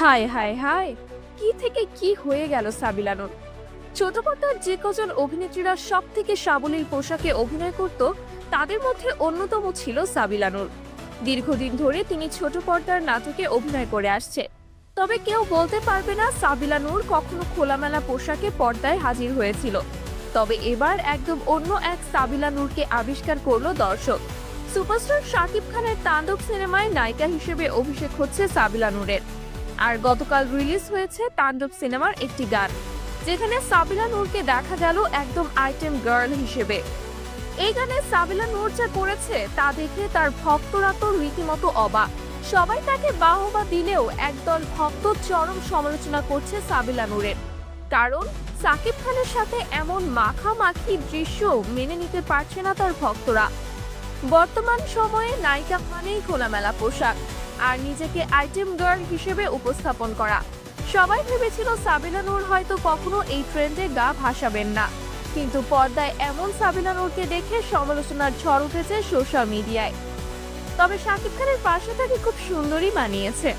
হায় হায় হায় কি থেকে কি হয়ে গেল সাবিলানুর ছোট পর্দার যে কজন অভিনেত্রীরা সব থেকে সাবলীল পোশাকে অভিনয় করত, তাদের মধ্যে অন্যতম ছিল সাবিলানুর দীর্ঘদিন ধরে তিনি ছোট পর্দার নাটকে অভিনয় করে আসছে। তবে কেউ বলতে পারবে না সাবিলানুর কখনো খোলামেলা পোশাকে পর্দায় হাজির হয়েছিল। তবে এবার একদম অন্য এক সাবিলা নূরকে আবিষ্কার করল দর্শক। সুপারস্টার শাকিব খানের তাণ্ডব সিনেমায় নায়িকা হিসেবে অভিষেক হচ্ছে সাবিলা নূরের আর গতকাল রিলিজ হয়েছে তাণ্ডব সিনেমার একটি গান, যেখানে সাবিলা নূরকে দেখা গেল একদম আইটেম গার্ল হিসেবে। এই গানে সাবিলা নূর যা করেছে তা দেখে তার ভক্তরা তো রীতিমতো অবাক। সবাই তাকে বাহবা দিলেও একদল ভক্ত চরম সমালোচনা করছে সাবিলা নূরের। কারণ সাকিব খানের সাথে এমন মাখামাখি দৃশ্য মেনে নিতে পারছে না তার ভক্তরা। বর্তমান সময়ে নায়িকা মানেই খোলামেলা পোশাক। আর নিজেকে আইটেম গার্ল হিসেবে উপস্থাপন করা। সবাই ভেবেছিল সাবিনা নূর হয়তো কখনো এই ট্রেন্ডে গা ভাসাবেন না। কিন্তু পর্দায় এমন সাবিনা নূরকে দেখে সমালোচনার ঝড় উঠেছে সোশ্যাল মিডিয়ায়। তবে শাকিব খানের পাশে তাকে খুব সুন্দরই মানিয়েছে।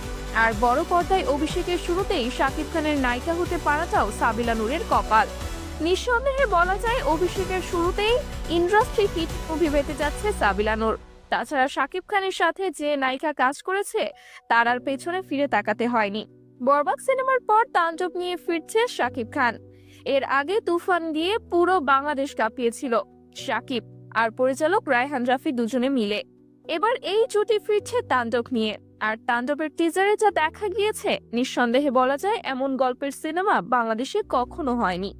আর বড় পর্দায় অভিষেকের শুরুতেই শাকিব খানের নায়িকা হতে পারাটাও সাবিলা নূরের কপাল। নিঃসন্দেহে বলা যায়, অভিষেকের শুরুতেই ইন্ডাস্ট্রি হিট মুভি পেতে যাচ্ছে সাবিলা নূর। তাছাড়া শাকিব খানের সাথে যে নায়িকা কাজ করেছে, তার আর পেছনে ফিরে তাকাতে হয়নি। বরবাদ সিনেমার পর তাণ্ডব নিয়ে ফিরছে শাকিব খান। এর আগে তুফান দিয়ে পুরো বাংলাদেশ কাঁপিয়েছিল শাকিব আর পরিচালক রায়হান রাফি দুজনে মিলে। এবার এই জুটি ফিরছে তাণ্ডব নিয়ে। আর তাণ্ডবের টিজারে যা দেখা গিয়েছে, নিঃসন্দেহে বলা যায় এমন গল্পের সিনেমা বাংলাদেশে কখনো হয়নি।